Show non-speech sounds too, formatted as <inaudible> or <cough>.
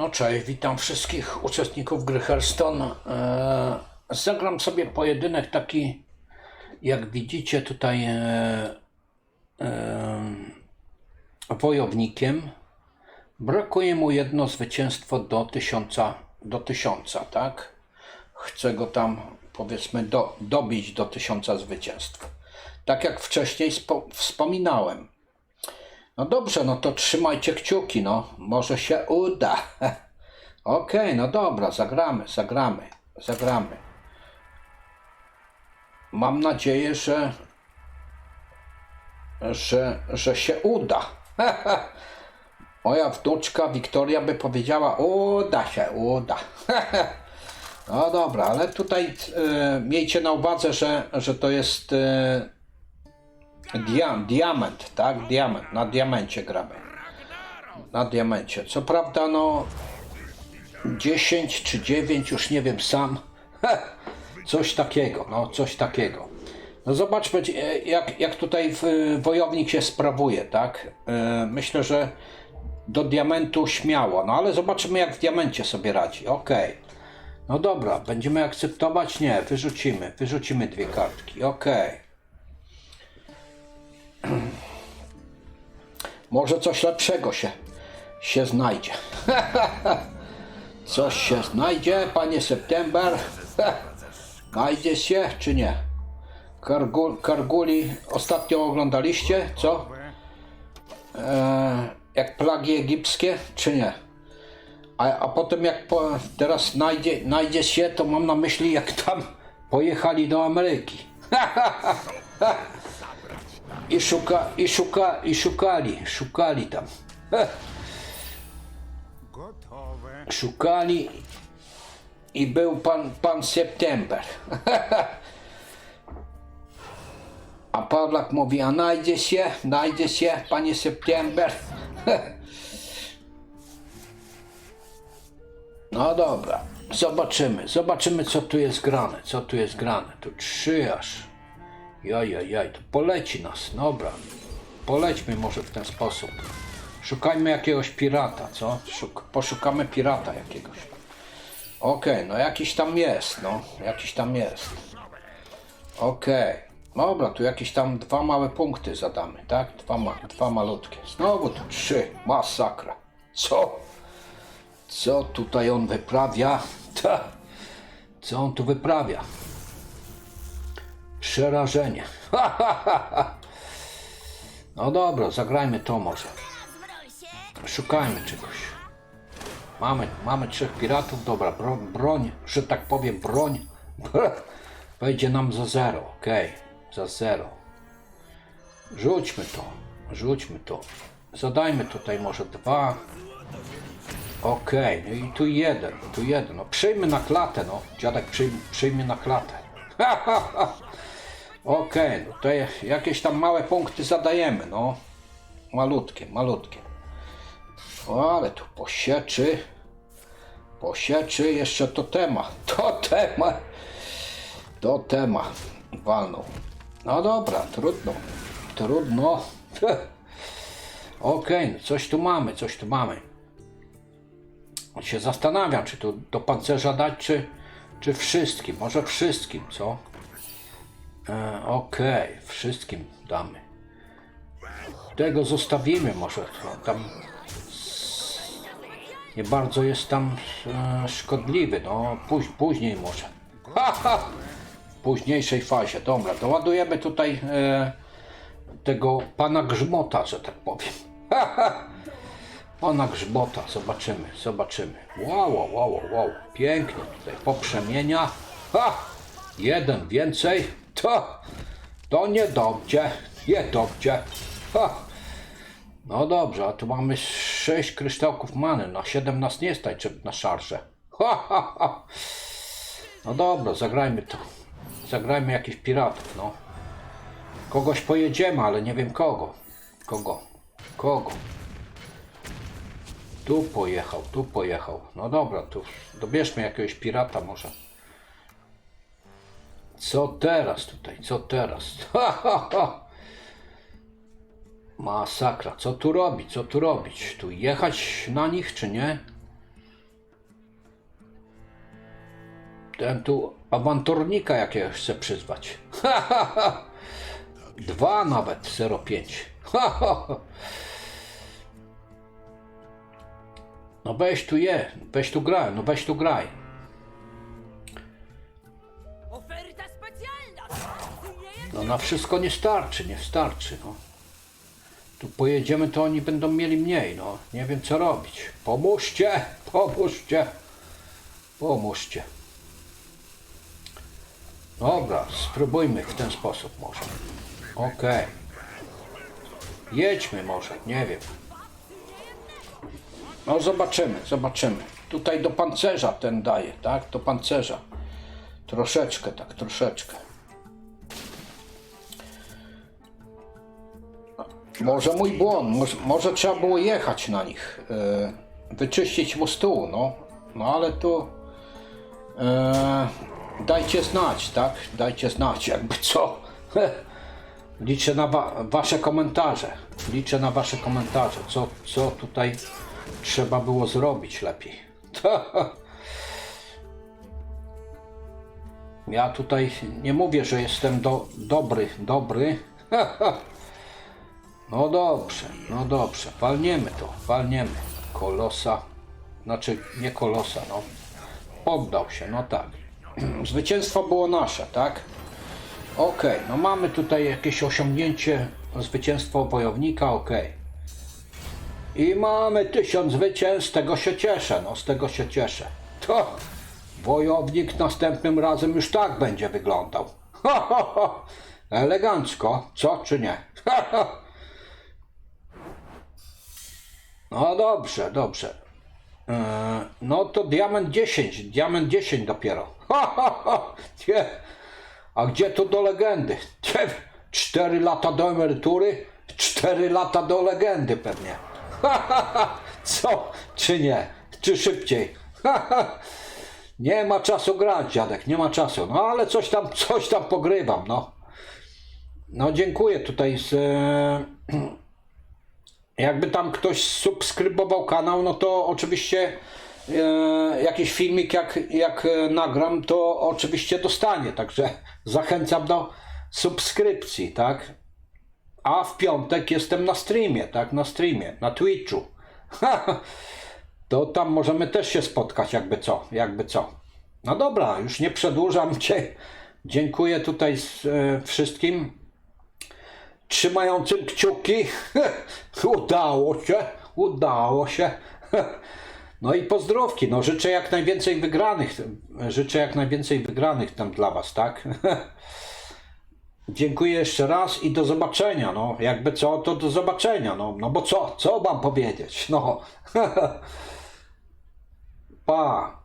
No cześć, witam wszystkich uczestników gry Hearthstone. Eee, zagram sobie pojedynek taki, jak widzicie tutaj, e, e, wojownikiem. Brakuje mu jedno zwycięstwo do tysiąca, do tysiąca, tak? Chcę go tam, powiedzmy, do, dobić do tysiąca zwycięstw. Tak jak wcześniej spo, wspominałem. No dobrze, no to trzymajcie kciuki, no. Może się uda. <laughs> Okej, no dobra, zagramy, zagramy, zagramy. Mam nadzieję, że, że, że się uda. <laughs> Moja wnuczka Wiktoria by powiedziała, uda się, uda. <laughs> No dobra, ale tutaj e, miejcie na uwadze, że, że to jest e, dia, diament, tak? Diament, na diamencie gramy. Na diamencie. Co prawda, no 10 czy 9, już nie wiem sam. <laughs> Coś takiego, no coś takiego. No zobaczmy, e, jak, jak tutaj wojownik się sprawuje, tak? E, Myślę, że do diamentu śmiało, no ale zobaczymy, jak w diamencie sobie radzi. Okej. No dobra, będziemy akceptować? Nie, wyrzucimy. Wyrzucimy dwie kartki. Okej. Może coś lepszego się, się znajdzie. <laughs> Coś się znajdzie, panie September. <laughs> Znajdzie się, czy nie? Kargul, Karguli ostatnio oglądaliście, co? E, jak plagi egipskie, czy nie? A, a potem jak po, teraz znajdzie, znajdzie się, to mam na myśli jak tam <laughs> pojechali do Ameryki. I, szuka, i, szuka, I szukali, szukali tam. Gotowe. Szukali i był pan, pan September. <laughs> A Pawlak mówi, a najdzie się, najdzie się, panie September. <laughs> No dobra, zobaczymy, zobaczymy co tu jest grane, co tu jest grane. Tu trzy aż. Jaj, jaj, to poleci nas, dobra. Polećmy może w ten sposób. Szukajmy jakiegoś pirata, co? Szuk poszukamy pirata jakiegoś. Okej, no jakiś tam jest, no. Jakiś tam jest. Okej. Dobra, tu jakieś tam dwa małe punkty zadamy, tak? Dwa, ma dwa malutkie. Znowu tu trzy. Masakra. Co? Co tutaj on wyprawia? <laughs> Ta. Co on tu wyprawia? Przerażenie. No dobra, zagrajmy to może. Szukajmy czegoś. Mamy, mamy trzech piratów, dobra, bro, broń, że tak powiem, broń. <laughs> Wejdzie nam za zero, okej, za zero. Rzućmy to, rzućmy to. Zadajmy tutaj może dwa. Okej, no i tu jeden, tu jeden. No przyjmy na klatę, no. Dziadek przyjmie, przyjmie na klatę. <laughs> Okej, no to je- jakieś tam małe punkty zadajemy, no. Malutkie, malutkie. O, ale tu posieczy. Posieczy, jeszcze to tema. <laughs> To tema. To tema. Walnął. No dobra, trudno. Trudno. <laughs> Okej, no coś tu mamy, coś tu mamy. Się zastanawiam, czy tu do pancerza dać, czy, czy wszystkim. Może wszystkim, co? E, Okej, wszystkim damy. Tego zostawimy może. Tam nie bardzo jest tam e, szkodliwy, no póź, później może. <laughs> Ha, ha! W późniejszej fazie. Dobra, doładujemy tutaj e, tego pana grzmota, że tak powiem. <laughs> Ha, ha! Pana grzmota, zobaczymy, zobaczymy. Wow, wow, wow, wow, pięknie tutaj poprzemienia. Ha! Jeden więcej, to, to niedobrze, niedobrze. Ha! No dobrze, a tu mamy 6 kryształków many, na 7 nas nie stać na szarże. Ha, ha, ha. No dobra, zagrajmy to. Zagrajmy jakichś piratów, no. Kogoś pojedziemy, ale nie wiem kogo. Kogo? Kogo? Tu pojechał, tu pojechał. No dobra, tu dobierzmy jakiegoś pirata może. Co teraz tutaj? Co teraz? <laughs> Ha, ha, ha. Masakra. Co tu robić? Co tu robić? Tu jechać na nich, czy nie? Ten tu awanturnika jakiegoś chcę przyzwać. <laughs> Ha, ha, ha. Dwa nawet, 0,5. <laughs> Ha, ha, ha. No weź tu je, weź tu graj, no weź tu graj. No na wszystko nie starczy, nie starczy, no. Tu pojedziemy, to oni będą mieli mniej, no. Nie wiem co robić. Pomóżcie, <laughs> pomóżcie, pomóżcie. Dobra, spróbujmy w ten sposób może. Okej. Jedźmy może, nie wiem. No zobaczymy, zobaczymy. Tutaj do pancerza ten daje, tak? Do pancerza. Troszeczkę, tak, troszeczkę. Może mój błąd, może, może trzeba było jechać na nich, e, wyczyścić mu stół, no. No ale tu e, dajcie znać, tak? Dajcie znać, jakby co. <laughs> Liczę na wa wasze komentarze. Liczę na wasze komentarze, co, co tutaj trzeba było zrobić lepiej. <laughs> Ja tutaj nie mówię, że jestem do, dobry, dobry. <laughs> No dobrze, no dobrze, walniemy to, walniemy. Kolosa, znaczy nie kolosa, no. Poddał się, no tak. <clears throat> Zwycięstwo było nasze, tak? Okej, no mamy tutaj jakieś osiągnięcie, zwycięstwo wojownika, okej. I mamy tysiąc zwycięstw, z tego się cieszę, no z tego się cieszę. To wojownik następnym razem już tak będzie wyglądał. <laughs> Elegancko, co czy nie? <laughs> Ha, ha. No dobrze, dobrze. Eee, no to diament 10, diament 10 dopiero. <laughs> Ha, ha, ha. Nie. A gdzie tu do legendy? 4 lata do emerytury, 4 lata do legendy pewnie. <laughs> Co? Czy nie? Czy szybciej? <laughs> Nie ma czasu grać, dziadek, nie ma czasu. No ale coś tam, coś tam pogrywam, no. No dziękuję tutaj z... E, <clears throat> jakby tam ktoś subskrybował kanał, no to oczywiście e, jakiś filmik jak, jak e, nagram, to oczywiście dostanie, także <laughs> zachęcam do subskrypcji, tak? A w piątek jestem na streamie, tak? Na streamie, na Twitchu. <laughs> to tam możemy też się spotkać, jakby co, jakby co. No dobra, już nie przedłużam cię. <laughs> Dziękuję tutaj z, e, wszystkim trzymającym kciuki. <laughs> udało się, udało się. <laughs> no i pozdrówki. No życzę jak najwięcej wygranych. Życzę jak najwięcej wygranych tam dla was, tak? <laughs> Dziękuję jeszcze raz i do zobaczenia. No, jakby co, to do zobaczenia. No, no bo co, co mam powiedzieć? No. pa.